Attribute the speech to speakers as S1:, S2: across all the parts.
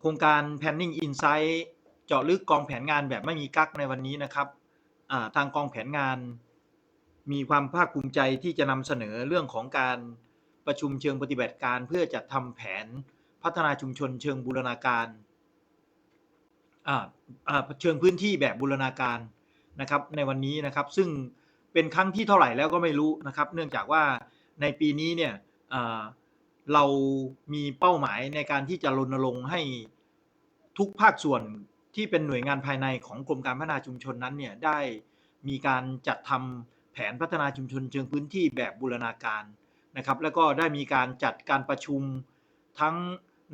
S1: โครงการ Planning Insight เจาะลึกกองแผนงานแบบไม่มีกักในวันนี้นะครับทางกองแผนงาน มีความภาคภูมิใจที่จะนำเสนอเรื่องของการประชุมเชิงปฏิบัติการเพื่อจัดทำแผนพัฒนาชุมชนเชิงบูรณาการเชิงพื้นที่แบบบูรณาการนะครับในวันนี้นะครับ ซึ่งเป็นครั้งที่เท่าไหร่แล้วก็ไม่รู้นะครับ เนื่องจากว่าในปีนี้เนี่ย เรามีเป้าหมายในการที่จะรณรงค์ให้ทุกภาคส่วนที่เป็นหน่วยงานภายในของกรมการพัฒนาชุมชนนั้นเนี่ยได้มีการจัดทำแผนพัฒนาชุมชนเชิงพื้นที่แบบบูรณาการนะครับ แล้วก็ได้มีการจัดการประชุมทั้ง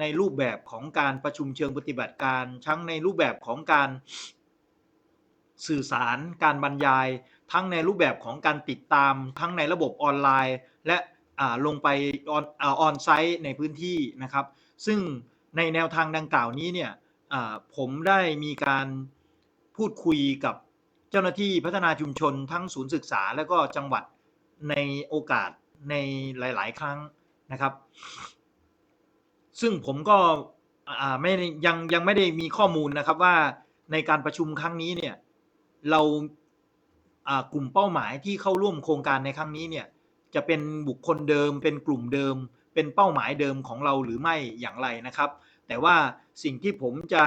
S1: ในรูปแบบของการประชุมเชิงปฏิบัติการ ทั้งในรูปแบบของการสื่อสาร การบรรยาย ทั้งในรูปแบบของการติดตาม ทั้งในระบบออนไลน์ และ ลงไปออนออนไซต์ในพื้นที่นะครับ ซึ่งในแนวทางดังกล่าวนี้เนี่ยผมได้มีการพูดคุยกับเจ้าหน้าที่พัฒนาชุมชนทั้งศูนย์ศึกษาและก็จังหวัดในโอกาสในหลาย ๆ ครั้งนะครับ ซึ่งผมก็ไม่ยังยังไม่ได้มีข้อมูลนะครับว่าในการประชุมครั้งนี้เนี่ยเรากลุ่มเป้าหมายที่เข้าร่วมโครงการในครั้งนี้เนี่ย จะเป็นบุคคลเดิม เป็นกลุ่มเดิม เป็นเป้าหมายเดิมของเราหรือไม่อย่างไรนะครับ แต่ว่าสิ่งที่ผมจะ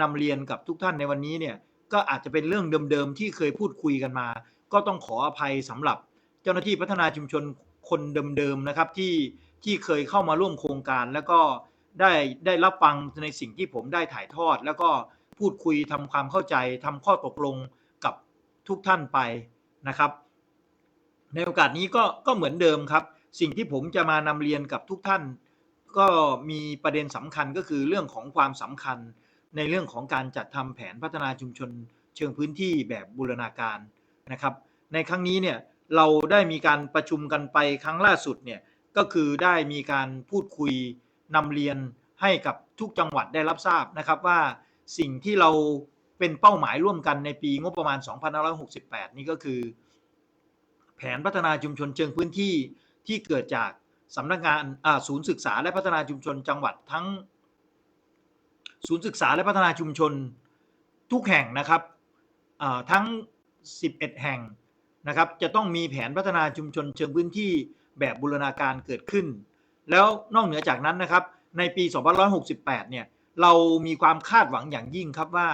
S1: นำเรียนกับทุกท่านในวันนี้เนี่ยก็อาจจะเป็นเรื่องเดิมๆที่เคยพูดคุยกันมา ก็ต้องขออภัยสำหรับ เจ้าหน้าที่พัฒนาชุมชนคนเดิมๆนะครับที่ที่เคยเข้ามาร่วมโครงการแล้วก็ได้ได้รับฟังในสิ่งที่ผมได้ถ่ายทอด แล้วก็พูดคุยทำความเข้าใจทำข้อตกลงกับทุกท่านไปนะครับ ในโอกาสนี้ก็ก็เหมือนเดิมครับ สิ่งที่ผมจะมานำเรียนกับทุกท่าน ก็มีประเด็นสำคัญก็คือเรื่องของความสำคัญ ในเรื่องของการจัดทำแผนพัฒนาชุมชน เชิงพื้นที่แบบบูรณาการนะครับ ในครั้งนี้เนี่ยเราได้มีการประชุมกันไปครั้งล่าสุดเนี่ยก็คือได้มีการพูดคุยนำเรียนให้กับทุกจังหวัดได้รับทราบนะครับว่าสิ่งที่เราเป็นเป้าหมายร่วมกันในปีงบประมาณ 2568 นี่ก็คือ แผนพัฒนาชุมชนเชิงพื้นที่ที่เกิดจากสำนักงานศูนย์ศึกษาและพัฒนาชุมชนจังหวัดทั้ง ศูนย์ศึกษาและพัฒนาชุมชนทุกแห่งนะครับทั้ง 11 แห่งนะครับ จะต้องมีแผนพัฒนาชุมชนเชิงพื้นที่แบบบูรณาการเกิดขึ้น แล้วนอกเหนือจากนั้นนะครับ ในปี2568 เนี่ย เรามีความคาดหวังอย่างยิ่งครับว่า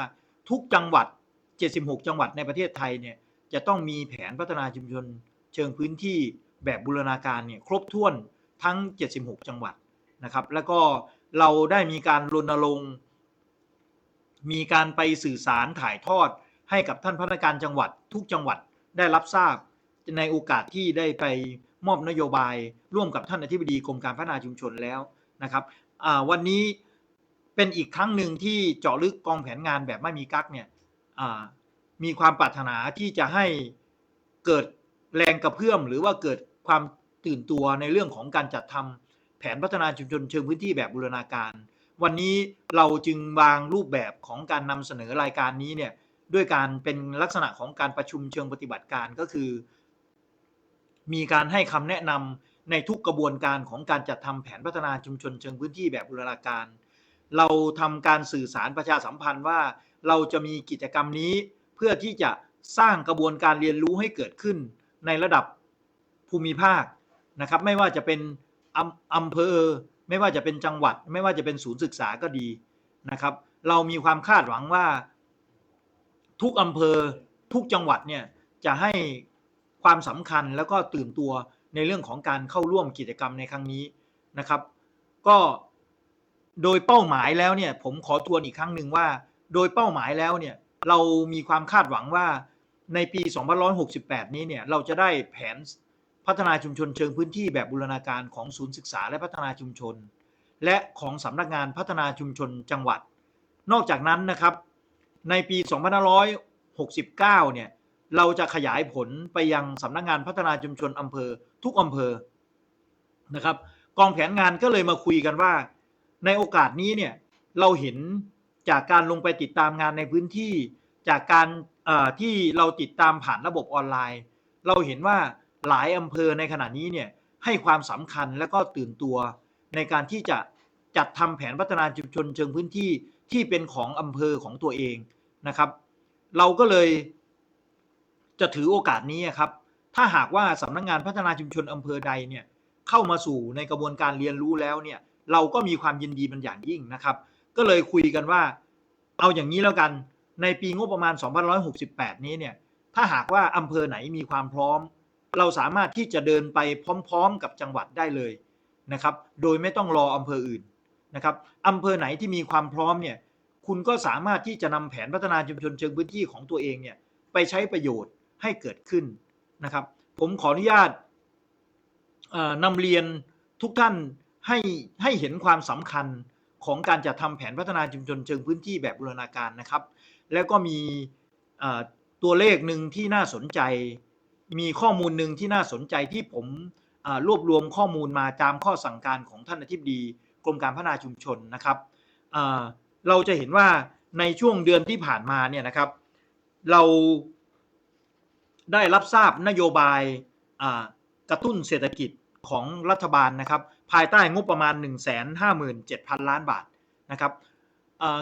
S1: ทุกจังหวัด 76 จังหวัดในประเทศไทยเนี่ย จะต้องมีแผนพัฒนาชุมชน เชิงพื้นที่แบบบูรณาการเนี่ยครบถ้วนทั้ง 76 จังหวัดนะครับ แล้วก็เราได้มีการรณรงค์มีการไปสื่อสารถ่ายทอดให้กับท่านพนักงานจังหวัด ทุกจังหวัดได้รับทราบในโอกาสที่ได้ไปมอบนโยบายร่วมกับท่านอธิบดีกรมการพัฒนาชุมชนแล้วนะครับวันนี้เป็นอีกครั้งหนึ่งที่เจาะลึกกองแผนงานแบบไม่มีกั๊กเนี่ยมีความปรารถนาที่จะให้เกิด แรงกระเพื่อมหรือว่าเกิดความตื่นตัวในเรื่องของการจัดทำแผนพัฒนาชุมชนเชิงพื้นที่แบบบูรณาการ วันนี้เราจึงวางรูปแบบของการนำเสนอรายการนี้เนี่ยด้วยการเป็นลักษณะของการประชุมเชิงปฏิบัติการก็คือ มีการให้คำแนะนำในทุกกระบวนการของการจัดทำแผนพัฒนาชุมชนเชิงพื้นที่แบบบูรณาการ เราทำการสื่อสารประชาสัมพันธ์ว่า เราจะมีกิจกรรมนี้เพื่อที่จะสร้างกระบวนการเรียนรู้ให้เกิดขึ้น ในระดับภูมิภาคนะครับไม่ว่าจะเป็นอำเภอ ไม่ว่าจะเป็นจังหวัด ไม่ว่าจะเป็นศูนย์ศึกษาก็ดีนะครับ เรามีความคาดหวังว่าทุกอำเภอทุกจังหวัดเนี่ยจะให้ความสำคัญแล้วก็ตื่นตัวในเรื่องของการเข้าร่วมกิจกรรมในครั้งนี้นะครับ ก็โดยเป้าหมายแล้วเนี่ยผมขอทวนอีกครั้งหนึ่งว่า โดยเป้าหมายแล้วเนี่ยเรามีความคาดหวังว่า ในปี2568 นี้เนี่ยเราจะได้แผนพัฒนาชุมชนเชิงพื้นที่แบบบูรณาการของศูนย์ศึกษาและพัฒนาชุมชน และของสำนักงานพัฒนาชุมชนจังหวัด นอกจากนั้นนะครับ ในปี 2569 เนี่ยเราจะขยายผลไปยังสำนักงานพัฒนาชุมชนอำเภอทุกอำเภอนะครับ กองแผนงานก็เลยมาคุยกันว่า ในโอกาสนี้เนี่ยเราเห็นจากการลงไปติดตามงานในพื้นที่ จากการที่เราติดตามผ่านระบบออนไลน์ เราเห็นว่าหลายอำเภอในขณะนี้เนี่ยให้ความสำคัญและก็ตื่นตัว ในการที่จะจัดทำแผนพัฒนาชุมชนเชิงพื้นที่ที่เป็นของอำเภอของตัวเองนะครับ เราก็เลยจะถือโอกาสนี้ครับ ถ้าหากว่าสำนักงงานพัฒนาชุมชนอำเภอใดเนี่ยเข้ามาสู่ในกระบวนการเรียนรู้แล้วเนี่ยเราก็มีความยินดีเป็นอย่างยิ่งนะครับ ก็เลยคุยกันว่า เอาอย่างนี้แล้วกัน ในปีงบประมาณ 2568 นี้เนี่ย ถ้าหากว่าอำเภอไหนมีความพร้อม เราสามารถที่จะเดินไปพร้อม ๆ กับจังหวัดได้เลยนะครับ โดยไม่ต้องรออำเภออื่นนะครับอำเภอไหนที่มีความพร้อมเนี่ย คุณก็สามารถที่จะนำแผนพัฒนาชุมชนเชิงพื้นที่ของตัวเองเนี่ยไปใช้ประโยชน์ให้เกิดขึ้นนะครับ ผมขออนุญาตนำเรียนทุกท่านให้ให้เห็นความสำคัญของการจัดทำแผนพัฒนาชุมชนเชิงพื้นที่แบบบูรณาการนะครับ แล้วก็มีตัวเลขหนึ่งที่น่าสนใจ มีข้อมูลหนึ่งที่น่าสนใจที่ผมรวบรวมข้อมูลมาตามข้อสั่งการของท่านอธิบดีกรมการพัฒนาชุมชนนะครับเราจะเห็นว่าในช่วงเดือนที่ผ่านมาเนี่ยนะครับ เราได้รับทราบนโยบายกระตุ้นเศรษฐกิจของรัฐบาลนะครับ ภายใต้งบประมาณ 157,000 ล้านบาทนะครับ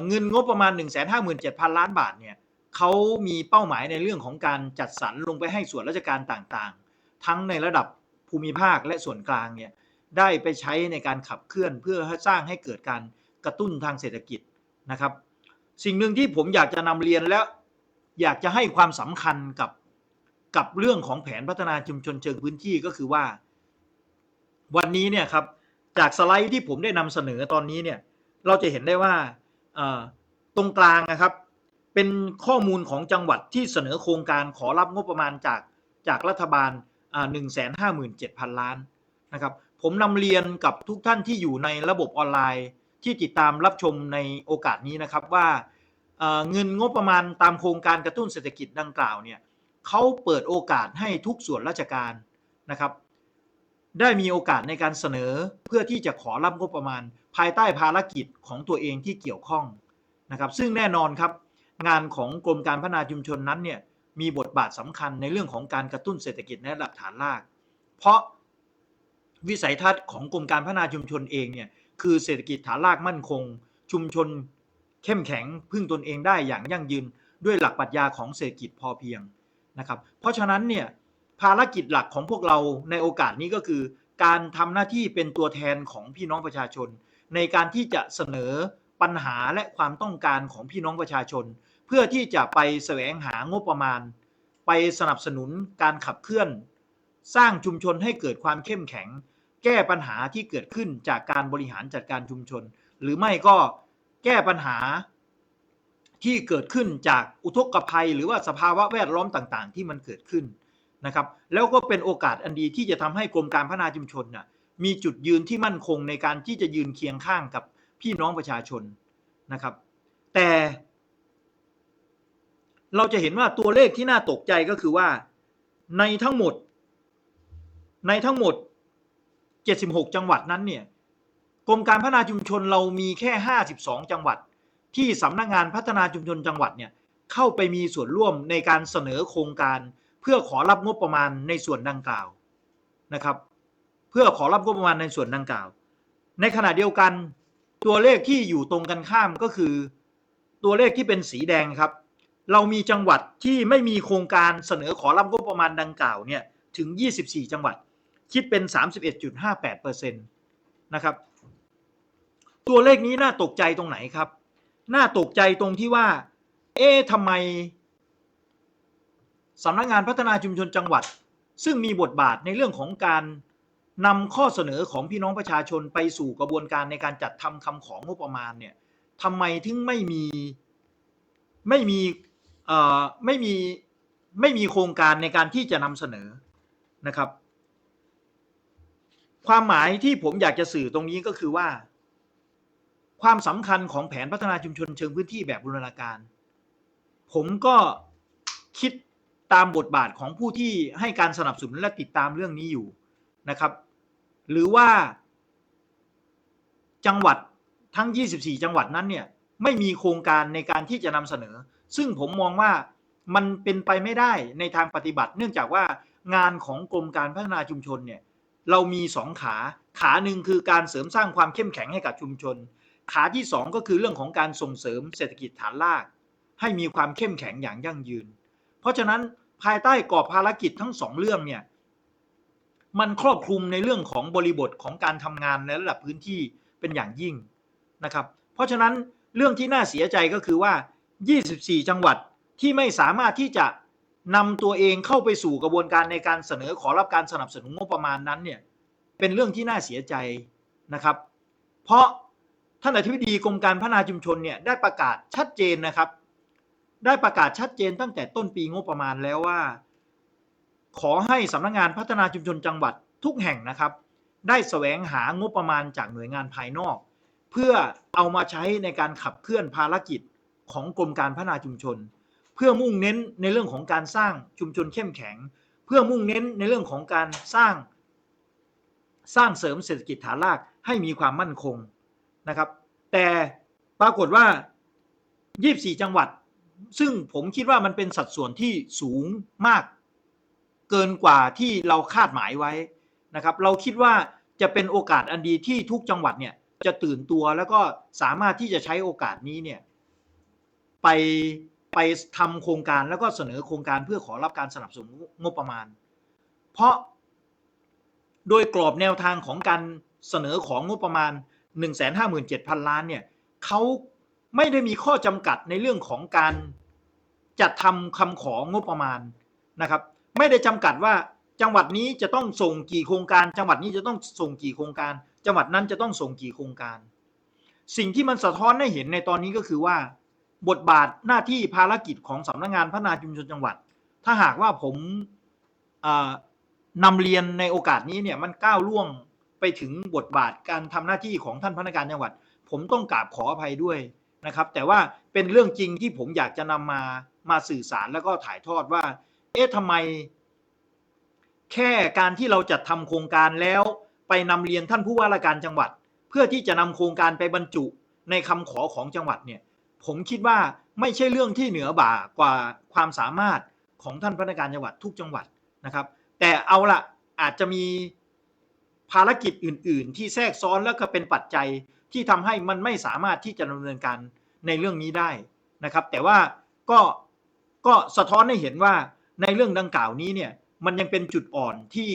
S1: เงินงบประมาณ 157,000 ล้านบาทเนี่ยเขามีเป้าหมายในเรื่องของการจัดสรรลงไปให้ส่วนราชการต่างๆ ทั้งในระดับภูมิภาคและส่วนกลางเนี่ยได้ไปใช้ในการขับเคลื่อนเพื่อสร้างให้เกิดการกระตุ้นทางเศรษฐกิจนะครับ สิ่งหนึ่งที่ผมอยากจะนำเรียนแล้วอยากจะให้ความสำคัญกับกับเรื่องของแผนพัฒนาชุมชนเชิงพื้นที่ก็คือว่า วันนี้เนี่ยครับจากสไลด์ที่ผมได้นำเสนอตอนนี้เนี่ยเราจะเห็นได้ว่า ตรงกลางนะครับ เป็นข้อมูลของจังหวัดที่เสนอโครงการขอรับงบประมาณจากจากรัฐบาลหนึ่งแสนห้าหมื่นเจ็ดพันล้านนะครับ ผมนำเรียนกับทุกท่านที่อยู่ในระบบออนไลน์ที่ติดตามรับชมในโอกาสนี้นะครับว่าเอ่อเงินงบประมาณตามโครงการกระตุ้นเศรษฐกิจดังกล่าวเนี่ยเขาเปิดโอกาสให้ทุกส่วนราชการนะครับ ได้มีโอกาสในการเสนอเพื่อที่จะขอรับงบประมาณ ภายใต้ภารกิจของตัวเองที่เกี่ยวข้องนะครับ ซึ่งแน่นอนครับ งานของกรมการพัฒนาชุมชนนั้นเนี่ยมีบทบาทสำคัญในเรื่องของการกระตุ้นเศรษฐกิจในระดับฐานราก เพราะวิสัยทัศน์ของกรมการพัฒนาชุมชนเองเนี่ยคือเศรษฐกิจฐานรากมั่นคง ชุมชนเข้มแข็งพึ่งตนเองได้อย่างยั่งยืนด้วยหลักปรัชญาของเศรษฐกิจพอเพียงนะครับ เพราะฉะนั้นเนี่ยภารกิจหลักของพวกเราในโอกาสนี้ก็คือ การทำหน้าที่เป็นตัวแทนของพี่น้องประชาชน ในการที่จะเสนอปัญหาและความต้องการของพี่น้องประชาชน เพื่อที่จะไปแสวงหางบประมาณ ไปสนับสนุนการขับเคลื่อน สร้างชุมชนให้เกิดความเข้มแข็ง แก้ปัญหาที่เกิดขึ้นจากการบริหารจัดการชุมชน หรือไม่ก็แก้ปัญหาที่เกิดขึ้นจากอุทกภัย หรือว่าสภาวะแวดล้อมต่าง ๆ ที่มันเกิดขึ้นนะครับ แล้วก็เป็นโอกาสอันดีที่จะทำให้กรมการพัฒนาชุมชนน่ะ มีจุดยืนที่มั่นคงในการที่จะยืนเคียงข้างกับพี่น้องประชาชนนะครับ แต่เราจะเห็นว่าตัวเลขที่น่าตกใจก็คือว่าในทั้งหมด ในทั้งหมด 76 จังหวัดนั้นเนี่ยกรมการพัฒนาชุมชนเรามีแค่ 52 จังหวัด ที่สำนักงานพัฒนาชุมชนจังหวัดเนี่ยเข้าไปมีส่วนร่วมในการเสนอโครงการ เพื่อขอรับงบประมาณในส่วนดังกล่าวนะครับ เพื่อขอรับงบประมาณในส่วนดังกล่าว ในขณะเดียวกันตัวเลขที่อยู่ตรงกันข้ามก็คือ ตัวเลขที่เป็นสีแดงครับ เรามีจังหวัดที่ไม่มีโครงการเสนอขอรับงบประมาณดังกล่าวเนี่ยถึง 24 จังหวัด คิดเป็น 31.58%นะครับ ตัวเลขนี้น่าตกใจตรงไหนครับ น่าตกใจตรงที่ว่า เอ๊ะทำไมสำนักงานพัฒนาชุมชนจังหวัด ซึ่งมีบทบาทในเรื่องของการ นำข้อเสนอของพี่น้องประชาชนไปสู่กระบวนการในการจัดทำคำของงบประมาณเนี่ยทำไมถึงไม่มีไม่มีไม่มีไม่มีโครงการในการที่จะนำเสนอนะครับ ความหมายที่ผมอยากจะสื่อตรงนี้ก็คือว่า ความสำคัญของแผนพัฒนาชุมชนเชิงพื้นที่แบบบูรณาการ ผมก็คิดตามบทบาทของผู้ที่ให้การสนับสนุนและติดตามเรื่องนี้อยู่นะครับ หรือว่า จังหวัดทั้ง 24 จังหวัดนั้นเนี่ยไม่มีโครงการในการที่จะนำเสนอ ซึ่งผมมองว่ามันเป็นไปไม่ได้ในทางปฏิบัติ เนื่องจากว่างานของกรมการพัฒนาชุมชนเนี่ยเรามีสองขา ขาหนึ่งคือการเสริมสร้างความเข้มแข็งให้กับชุมชน ขาที่สองก็คือเรื่องของการส่งเสริมเศรษฐกิจฐานราก ให้มีความเข้มแข็งอย่างยั่งยืน เพราะฉะนั้นภายใต้กรอบภารกิจทั้งสองเรื่องเนี่ย มันครอบคลุมในเรื่องของบริบทของการทำงานในระดับพื้นที่เป็นอย่างยิ่งนะครับ เพราะฉะนั้นเรื่องที่น่าเสียใจก็คือว่า 24 จังหวัดที่ไม่สามารถที่จะนำตัวเองเข้าไปสู่กระบวนการในการเสนอขอรับการสนับสนุนงบประมาณนั้นเนี่ยเป็นเรื่องที่น่าเสียใจนะครับ เพราะท่านอธิบดีกรมการพัฒนาชุมชนเนี่ยได้ประกาศชัดเจนนะครับ ได้ประกาศชัดเจนตั้งแต่ต้นปีงบประมาณแล้วว่า ขอให้สำนักงานพัฒนาชุมชนจังหวัดทุกแห่งนะครับ ได้แสวงหางบประมาณจากหน่วยงานภายนอก เพื่อเอามาใช้ในการขับเคลื่อนภารกิจของกรมการพัฒนาชุมชน เพื่อมุ่งเน้นในเรื่องของการสร้างชุมชนเข้มแข็ง เพื่อมุ่งเน้นในเรื่องของการสร้าง สร้างเสริมเศรษฐกิจฐานรากให้มีความมั่นคงนะครับ แต่ปรากฏว่า 24 จังหวัด ซึ่งผมคิดว่ามันเป็นสัดส่วนที่สูงมาก เกินกว่าที่เราคาดหมายไว้นะครับ เราคิดว่าจะเป็นโอกาสอันดีที่ทุกจังหวัดเนี่ยจะตื่นตัวแล้วก็สามารถที่จะใช้โอกาสนี้เนี่ยไปไปทำโครงการแล้วก็เสนอโครงการเพื่อขอรับการสนับสนุนงบประมาณ เพราะโดยกรอบแนวทางของการเสนอของงบประมาณ 157,000 ล้านเนี่ยเขาไม่ได้มีข้อจำกัดในเรื่องของการจัดทำคำของงบประมาณนะครับ ไม่ได้จำกัดว่าจังหวัดนี้จะต้องส่งกี่โครงการ จังหวัดนี้จะต้องส่งกี่โครงการ จังหวัดนั้นจะต้องส่งกี่โครงการ สิ่งที่มันสะท้อนให้เห็นในตอนนี้ก็คือว่า บทบาทหน้าที่ภารกิจของสำนักงานพัฒนาชุมชนจังหวัด ถ้าหากว่าผมนำเรียนในโอกาสนี้เนี่ยมันก้าวล่วงไปถึงบทบาทการทำหน้าที่ของท่านพนักงานจังหวัด ผมต้องกราบขออภัยด้วยนะครับ แต่ว่าเป็นเรื่องจริงที่ผมอยากจะนำมามาสื่อสารแล้วก็ถ่ายทอดว่า เอ๊ะทำไม แค่การที่เราจัดทำโครงการแล้ว ไปนำเรียนท่านผู้ว่าราชการจังหวัด เพื่อที่จะนำโครงการไปบรรจุในคำขอของจังหวัดเนี่ย ผมคิดว่าไม่ใช่เรื่องที่เหนือบ่ากว่าความสามารถของท่านพนักงานจังหวัดทุกจังหวัดนะครับ แต่เอาละอาจจะมีภารกิจอื่น ๆ ที่แทรกซ้อนแล้วก็เป็นปัจจัยที่ทำให้มันไม่สามารถที่จะดำเนินการในเรื่องนี้ได้นะครับ แต่ว่าก็ก็สะท้อนให้เห็นว่า ในเรื่องดังกล่าวนี้เนี่ยมันยังเป็นจุดอ่อนที่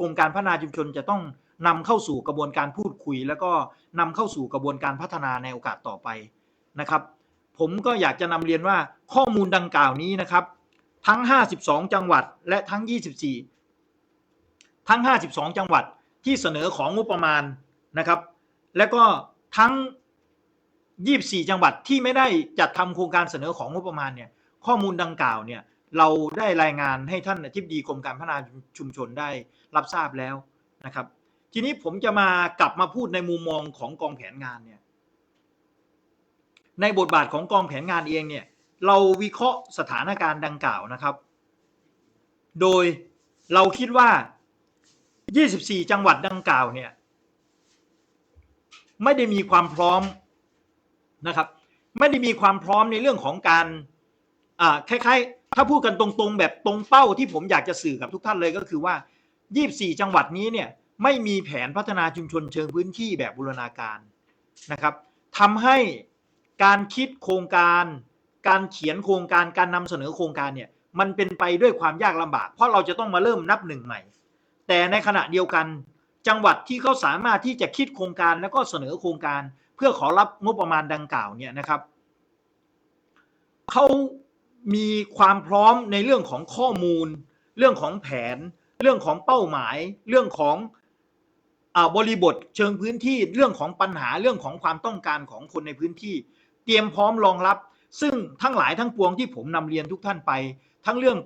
S1: กรมการพัฒนาชุมชนจะต้องนำเข้าสู่กระบวนการพูดคุย แล้วก็นำเข้าสู่กระบวนการพัฒนาในโอกาสต่อไปนะครับ ผมก็อยากจะนำเรียนว่าข้อมูลดังกล่าวนี้นะครับ ทั้ง 52 จังหวัดและทั้ง 24 ทั้ง 52 จังหวัดที่เสนอของงบประมาณนะครับ และก็ทั้ง 24 จังหวัดที่ไม่ได้จัดทำโครงการเสนอของงบประมาณเนี่ยข้อมูลดังกล่าวเนี่ย เราได้รายงานให้ท่านอธิบดีกรมการพัฒนาชุมชนได้รับทราบแล้วนะครับ ทีนี้ผมจะมากลับมาพูดในมุมมองของกองแผนงานเนี่ยในบทบาทของกองแผนงานเองเนี่ยเราวิเคราะห์สถานการณ์ดังกล่าวนะครับ โดยเราคิดว่า 24 จังหวัดดังกล่าวเนี่ยไม่ได้มีความพร้อมนะครับ ไม่ได้มีความพร้อมในเรื่องของการ อ่าคล้ายๆ ถ้าพูดกันตรงๆ แบบตรงเป้าที่ผมอยากจะสื่อกับทุกท่านเลยก็คือว่า 24 จังหวัดนี้เนี่ยไม่มีแผนพัฒนาชุมชนเชิงพื้นที่แบบบูรณาการนะครับทำให้การคิดโครงการ การเขียนโครงการการนำเสนอโครงการเนี่ยมันเป็นไปด้วยความยากลำบาก เพราะเราจะต้องมาเริ่มนับหนึ่งใหม่ แต่ในขณะเดียวกันจังหวัดที่เขาสามารถที่จะคิดโครงการแล้วก็เสนอโครงการ เพื่อขอรับงบประมาณดังกล่าวเนี่ยนะครับเขา มีความพร้อมในเรื่องของข้อมูล เรื่องของแผน เรื่องของเป้าหมาย เรื่องของบริบทเชิงพื้นที่เรื่องของปัญหาเรื่องของความต้องการของคนในพื้นที่ เตรียมพร้อมรองรับ ซึ่งทั้งหลายทั้งปวงที่ผมนำเรียนทุกท่านไป ทั้งเรื่อง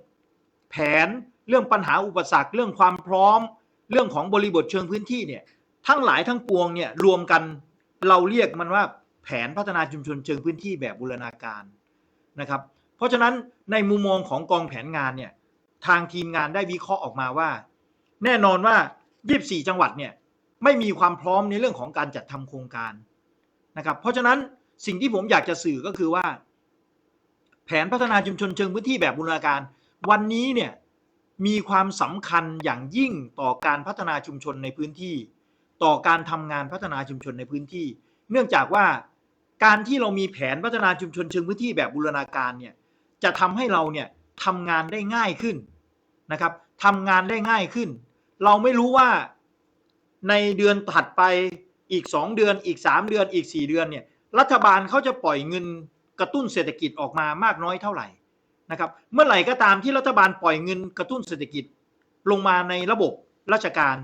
S1: แผนเรื่องปัญหาอุปสรรค เรื่องความพร้อม เรื่องของบริบทเชิงพื้นที่เนี่ยทั้งหลายทั้งปวงเนี่ยรวมกันเราเรียกมันว่าแผนพัฒนาชุมชนเชิงพื้นที่แบบบูรณาการนะครับ ราะฉะนั้นในมุมมองของกองแผนงานเนี่ยทางทีมงานได้วิเคราะห์ออกมาว่า แน่นอนว่า 24 จังหวัดเนี่ยไม่มีความพร้อมในเรื่องของการจัดทำโครงการนะครับ เพราะฉะนั้นสิ่งที่ผมอยากจะสื่อก็คือว่า แผนพัฒนาชุมชนเชิงพื้นที่แบบบูรณาการ วันนี้เนี่ยมีความสำคัญอย่างยิ่งต่อการพัฒนาชุมชนในพื้นที่ ต่อการทำงานพัฒนาชุมชนในพื้นที่ เนื่องจากว่าการที่เรามีแผนพัฒนาชุมชนเชิงพื้นที่แบบบูรณาการเนี่ย จะทำให้เราเนี่ยทำงานได้ง่ายขึ้นนะครับทำงานได้ง่ายขึ้น เราไม่รู้ว่าในเดือนถัดไปอีก 2 เดือนอีก 3 เดือนอีก 4 เดือนเนี่ยรัฐบาลเขาจะปล่อยเงินกระตุ้นเศรษฐกิจออกมามากน้อยเท่าไหร่นะครับเมื่อไหร่ก็ตามที่รัฐบาลปล่อยเงินกระตุ้นเศรษฐกิจลงมาในระบบราชการ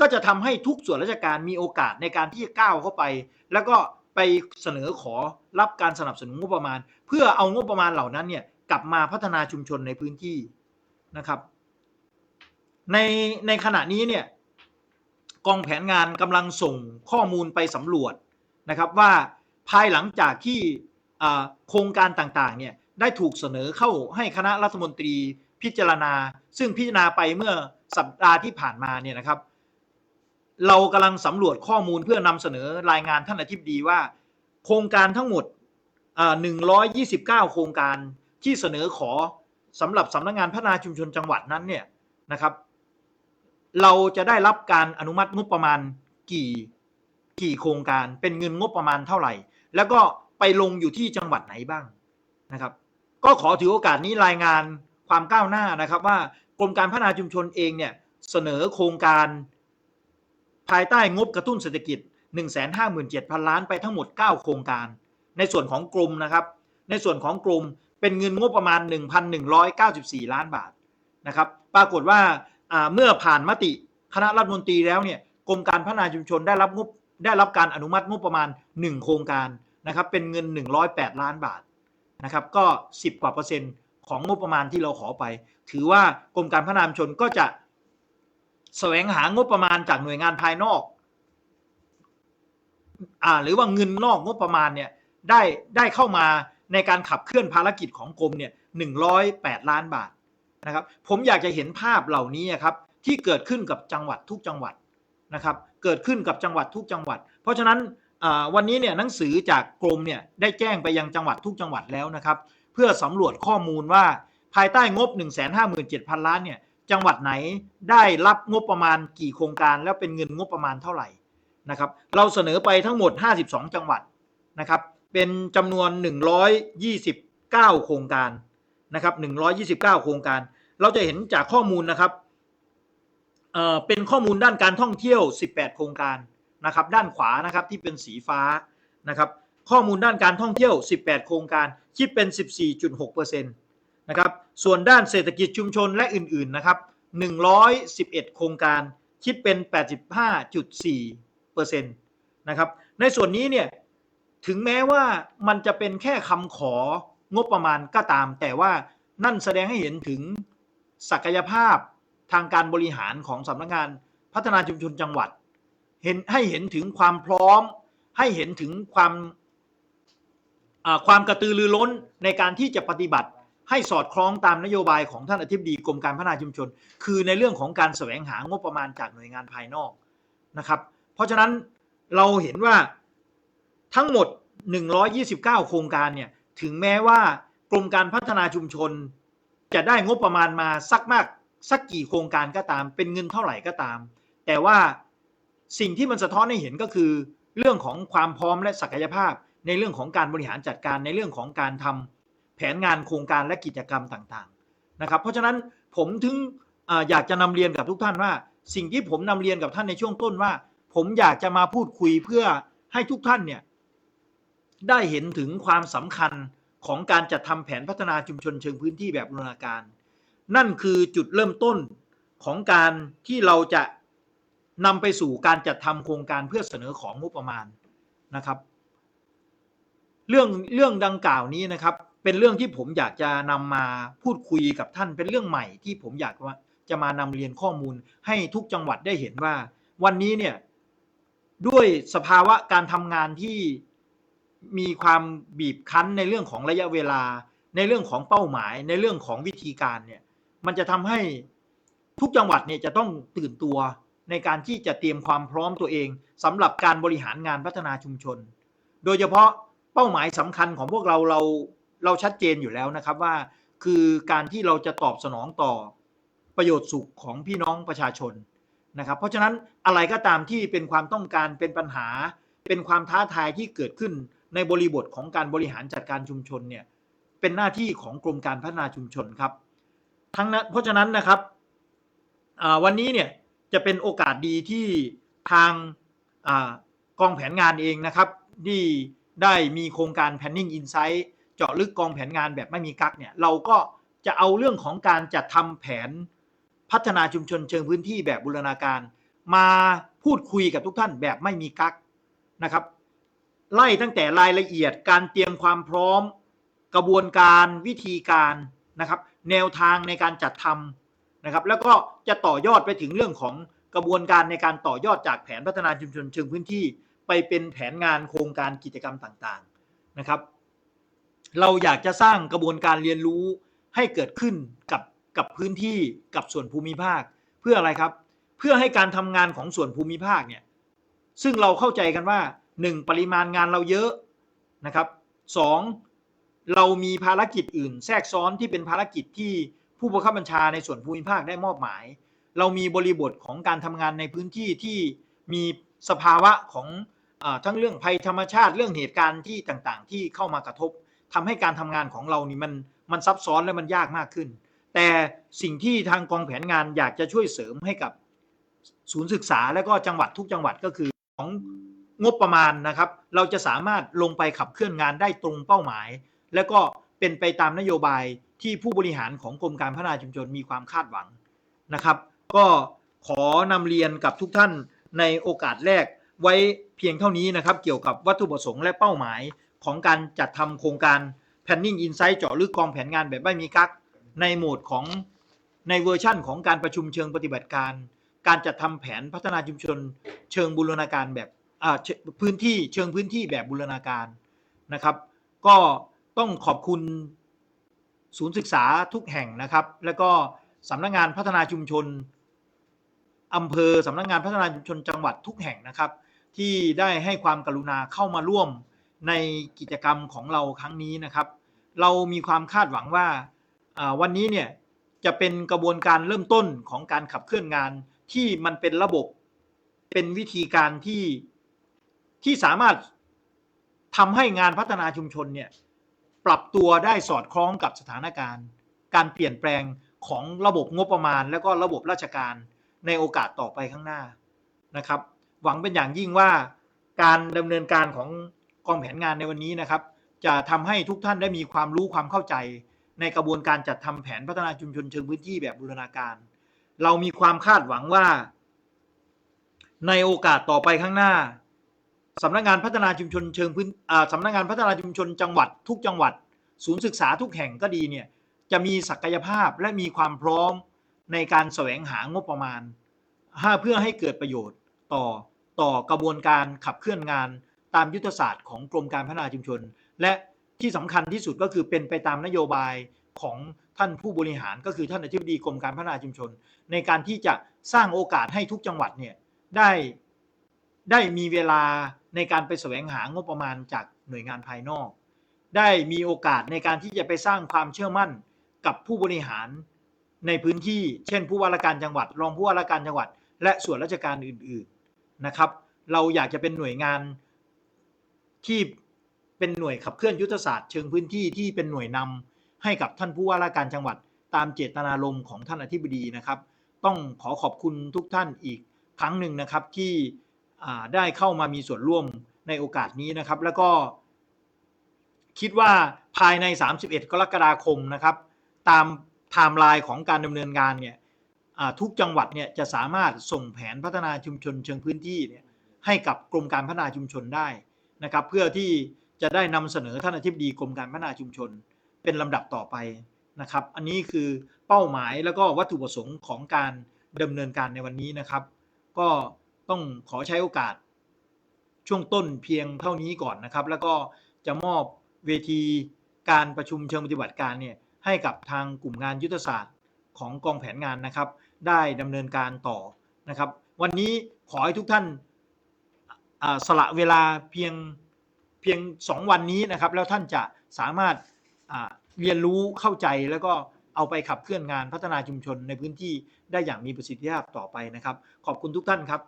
S1: ก็จะทำให้ทุกส่วนราชการมีโอกาสในการที่จะก้าวเข้าไป แล้วก็ไปเสนอขอรับการสนับสนุนงบประมาณ เพื่อเอางบประมาณเหล่านั้นเนี่ย ลับมาพัฒนาชุมชนในพื้นที่นะครับ ในในขณะนี้เนี่ยกองแผนงานกำลังส่งข้อมูลไปสำรวจนะครับว่าภายหลังจากที่โครงการต่างๆเนี่ยได้ถูกเสนอเข้าให้คณะรัฐมนตรีพิจารณา ซึ่งพิจารณาไปเมื่อสัปดาห์ที่ผ่านมาเนี่ยนะครับ เรากำลังสำรวจข้อมูลเพื่อนำเสนอรายงานท่านอธิบดีว่า โครงการทั้งหมดอ่า129 โครงการ ที่เสนอขอสำหรับสำนักงานพัฒนาชุมชนจังหวัดนั้นเนี่ยนะครับ เราจะได้รับการอนุมัติงบประมาณกี่กี่โครงการเป็นเงินงบประมาณเท่าไหร่ แล้วก็ไปลงอยู่ที่จังหวัดไหนบ้างนะครับ ก็ขอถือโอกาสนี้รายงานความก้าวหน้านะครับ ว่ากรมการพัฒนาชุมชนเองเนี่ยเสนอโครงการภายใต้งบกระตุ้นเศรษฐกิจ 157,000 ล้านไปทั้งหมด 9 โครงการ ในส่วนของกรมนะครับ ในส่วนของกรม เป็นเงินงบประมาณ 1,194 ล้านบาทนะครับ ปรากฏว่าเมื่อผ่านมติคณะรัฐมนตรีแล้วเนี่ยกรมการพัฒนาชุมชนได้รับงบได้รับการอนุมัติงบประมาณ 1 โครงการนะครับเป็นเงิน 108 ล้านบาทนะครับก็ 10 กว่าเปอร์เซ็นต์ของงบประมาณที่เราขอไป ถือว่ากรมการพัฒนาชุมชนก็จะแสวงหางบประมาณจากหน่วยงานภายนอกอ่าหรือว่าเงินนอกงบประมาณเนี่ยได้ได้เข้ามา ในการขับเคลื่อนภารกิจของกรมเนี่ยหนึ่งร้อยแปดล้านบาทนะครับผมอยากจะเห็นภาพเหล่านี้ครับที่เกิดขึ้นกับจังหวัดทุกจังหวัดนะครับเกิดขึ้นกับจังหวัดทุกจังหวัด เพราะฉะนั้นวันนี้เนี่ยหนังสือจากกรมเนี่ยได้แจ้งไปยังจังหวัดทุกจังหวัดแล้วนะครับเพื่อสำรวจข้อมูลว่าภายใต้งบ 1 5 7 0 0 0 ล้านเนี่ยจังหวัดไหนได้รับงบประมาณกี่โครงการแล้วเป็นเงินงบประมาณเท่าไหร่นะครับเราเสนอไปทั้งหมด 52 จังหวัดนะครับ เป็นจำนวน 129 โครงการนะครับ 129 โครงการ เราจะเห็นจากข้อมูลนะครับเอ่อเป็นข้อมูลด้านการท่องเที่ยว 18 โครงการนะครับด้านขวานะครับที่เป็นสีฟ้านะครับข้อมูลด้านการท่องเที่ยว 18 โครงการคิดเป็น 14.6%นะครับส่วนด้านเศรษฐกิจชุมชนและอื่นๆนะครับ111 โครงการคิดเป็น 85.4%นะครับในส่วนนี้เนี่ย ถึงแม้ว่ามันจะเป็นแค่คำของบประมาณก็ตาม แต่ว่านั่นแสดงให้เห็นถึงศักยภาพทางการบริหารของสำนักงานพัฒนาชุมชนจังหวัด เห็นให้เห็นถึงความพร้อม ให้เห็นถึงความความกระตือรือร้นในการที่จะปฏิบัติให้สอดคล้องตามนโยบายของท่านอธิบดีกรมการพัฒนาชุมชน คือในเรื่องของการแสวงหางบประมาณจากหน่วยงานภายนอกนะครับ เพราะฉะนั้นเราเห็นว่า ทั้งหมด 129 โครงการเนี่ยถึงแม้ว่ากรมการพัฒนาชุมชน จะได้งบประมาณมาสักมากสักกี่โครงการก็ตาม เป็นเงินเท่าไหร่ก็ตาม แต่ว่าสิ่งที่มันสะท้อนให้เห็นก็คือ เรื่องของความพร้อมและศักยภาพ ในเรื่องของการบริหารจัดการในเรื่องของการทำแผนงานโครงการและกิจกรรมต่างๆนะครับ เพราะฉะนั้นผมถึงออยากจะนำเรียนกับทุกท่านว่า สิ่งที่ผมนำเรียนกับท่านในช่วงต้นว่า ผมอยากจะมาพูดคุยเพื่อให้ทุกท่านเนี่ย ได้เห็นถึงความสำคัญของการจัดทำแผนพัฒนาชุมชนเชิงพื้นที่แบบบูรณาการ นั่นคือจุดเริ่มต้นของการที่เราจะนำไปสู่การจัดทำโครงการเพื่อเสนอของงบประมาณนะครับ เรื่องเรื่องดังกล่าวนี้นะครับ เป็นเรื่องที่ผมอยากจะนำมาพูดคุยกับท่านเป็นเรื่องใหม่ที่ผมอยากว่าจะมานำเรียนข้อมูลให้ทุกจังหวัดได้เห็นว่า วันนี้เนี่ยด้วยสภาวะการทำงานที่ มีความบีบคั้นในเรื่องของระยะเวลา ในเรื่องของเป้าหมาย ในเรื่องของวิธีการเนี่ยมันจะทำให้ทุกจังหวัดเนี่ยจะต้องตื่นตัวในการที่จะเตรียมความพร้อมตัวเองสำหรับการบริหารงานพัฒนาชุมชน โดยเฉพาะเป้าหมายสำคัญของพวกเราเราเราชัดเจนอยู่แล้วนะครับว่า คือการที่เราจะตอบสนองต่อประโยชน์สุขของพี่น้องประชาชนนะครับ เพราะฉะนั้นอะไรก็ตามที่เป็นความต้องการเป็นปัญหา เป็นความท้าทายที่เกิดขึ้น ในบริบทของการบริหารจัดการชุมชนเนี่ยเป็นหน้าที่ของกรมการพัฒนาชุมชนครับ ทั้งนั้นเพราะฉะนั้นนะครับวันนี้เนี่ยจะเป็นโอกาสดีที่ทางอกองแผนงานเองนะครับ ที่ได้มีโครงการ Planning Insight เจาะลึกกองแผนงานแบบไม่มีกักเนี่ยเราก็จะเอาเรื่องของการจัดทำแผนพัฒนาชุมชนเชิงพื้นที่แบบบูรณาการ มาพูดคุยกับทุกท่านแบบไม่มีกักนะครับ ไล่ตั้งแต่รายละเอียดการเตรียมความพร้อม กระบวนการวิธีการนะครับ แนวทางในการจัดทำนะครับ แล้วก็จะต่อยอดไปถึงเรื่องของกระบวนการในการต่อยอดจากแผนพัฒนาชุมชนเชิงพื้นที่ ไปเป็นแผนงานโครงการกิจกรรมต่างๆนะครับ เราอยากจะสร้างกระบวนการเรียนรู้ให้เกิดขึ้นกับกับพื้นที่กับส่วนภูมิภาค เพื่ออะไรครับ เพื่อให้การทำงานของส่วนภูมิภาคเนี่ยซึ่งเราเข้าใจกันว่า 1. ปริมาณงานเราเยอะนะครับ 2. เรามีภารกิจอื่น แทรกซ้อนที่เป็นภารกิจที่ผู้บังคับบัญชาในส่วนภูมิภาคได้มอบหมาย เรามีบริบทของการทำงานในพื้นที่ที่มีสภาวะของอทั้งเรื่องภัยธรรมชาติเรื่องเหตุการณ์ที่ต่างๆ ที่เข้ามากระทบทำให้การทำงานของเรานี่มันมันซับซ้อนและมันยากมากขึ้น แต่สิ่งที่ทางกองแผนงานอยากจะช่วยเสริมให้กับศูนย์ศึกษาและก็จังหวัดทุกจังหวัดก็คือของ งบประมาณนะครับ เราจะสามารถลงไปขับเคลื่อนงานได้ตรงเป้าหมาย และก็เป็นไปตามนโยบายที่ผู้บริหารของกรมการพัฒนาชุมชนมีความคาดหวังนะครับ ก็ขอนำเรียนกับทุกท่านในโอกาสแรกไว้เพียงเท่านี้นะครับ เกี่ยวกับวัตถุประสงค์และเป้าหมายของการจัดทำโครงการ Planning Insight เจาะลึกกองแผนงานแบบไม่มีกักในโหมดของในเวอร์ชั่นของการประชุมเชิงปฏิบัติการ การจัดทำแผนพัฒนาชุมชน เชิงบูรณาการแบบ พื้นที่เชิงพื้นที่แบบบูรณาการนะครับ ก็ต้องขอบคุณศูนย์ศึกษาทุกแห่งนะครับ แล้วก็สำนักงานพัฒนาชุมชนอำเภอสำนักงานพัฒนาชุมชนจังหวัดทุกแห่งนะครับ ที่ได้ให้ความกรุณาเข้ามาร่วมในกิจกรรมของเราครั้งนี้นะครับ เรามีความคาดหวังว่าวันนี้เนี่ยจะเป็นกระบวนการเริ่มต้นของการขับเคลื่อนงานที่มันเป็นระบบเป็นวิธีการที่ ที่สามารถทำให้งานพัฒนาชุมชนเนี่ยปรับตัวได้สอดคล้องกับสถานการณ์ การเปลี่ยนแปลงของระบบงบประมาณ และก็ระบบราชการในโอกาสต่อไปข้างหน้านะครับ หวังเป็นอย่างยิ่งว่าการดำเนินการของกองแผนงานในวันนี้นะครับ จะทำให้ทุกท่านได้มีความรู้ความเข้าใจ ในกระบวนการจัดทำแผนพัฒนาชุมชนเชิงพื้นที่แบบบูรณาการ เรามีความคาดหวังว่า ในโอกาสต่อไปข้างหน้า สำนักงานพัฒนาชุมชนเชิงพื้นสำนักงานพัฒนาชุมชนจังหวัดทุกจังหวัด ศูนย์ศึกษาทุกแห่งก็ดีเนี่ยจะมีศักยภาพและมีความพร้อมในการแสวงหางบประมาณหาเพื่อให้เกิดประโยชน์ต่อต่อกระบวนการขับเคลื่อนงานตามยุทธศาสตร์ของกรมการพัฒนาชุมชน และที่สำคัญที่สุดก็คือเป็นไปตามนโยบายของท่านผู้บริหารก็คือท่านอธิบดีกรมการพัฒนาชุมชน ในการที่จะสร้างโอกาสให้ทุกจังหวัดเนี่ยได้ได้มีเวลา ในการไปแสวงหางบประมาณจากหน่วยงานภายนอก ได้มีโอกาสในการที่จะไปสร้างความเชื่อมั่นกับผู้บริหารในพื้นที่ เช่น ผู้ว่าราชการจังหวัด รองผู้ว่าราชการจังหวัด และส่วนราชการอื่น ๆนะครับ เราอยากจะเป็นหน่วยงานที่เป็นหน่วยขับเคลื่อนยุทธศาสตร์เชิงพื้นที่ที่เป็นหน่วยนำให้กับท่านผู้ว่าราชการจังหวัด ตามเจตนารมณ์ของท่านอธิบดีนะครับ ต้องขอขอบคุณทุกท่านอีกครั้งหนึ่งนะครับที่ ได้เข้ามามีส่วนร่วมในโอกาสนี้นะครับ แล้วก็คิดว่าภายใน 31 กรกฎาคมนะครับ ตามไทม์ไลน์ของการดำเนินงานเนี่ยทุกจังหวัดเนี่ยจะสามารถส่งแผนพัฒนาชุมชนเชิงพื้นที่เนี่ยให้กับกรมการพัฒนาชุมชนได้นะครับ เพื่อที่จะได้นำเสนอท่านอธิบดีกรมการพัฒนาชุมชน เป็นลำดับต่อไปนะครับ อันนี้คือเป้าหมายแล้วก็วัตถุประสงค์ของการดำเนินการในวันนี้นะครับ ก็ ต้องขอใช้โอกาส ช่วงต้นเพียงเท่านี้ก่อนนะครับ แล้วก็จะมอบเวทีการประชุมเชิงปฏิบัติการเนี่ยให้กับทางกลุ่มงานยุทธศาสตร์ของกองแผนงานนะครับ ได้ดำเนินการต่อนะครับ วันนี้ขอให้ทุกท่านสละเวลาเพียงเพียง 2 วันนี้นะครับ แล้วท่านจะสามารถเรียนรู้เข้าใจแล้วก็เอาไปขับเคลื่อนงานพัฒนาชุมชนในพื้นที่ได้อย่างมีประสิทธิภาพต่อไปนะครับ ขอบคุณทุกท่านครับ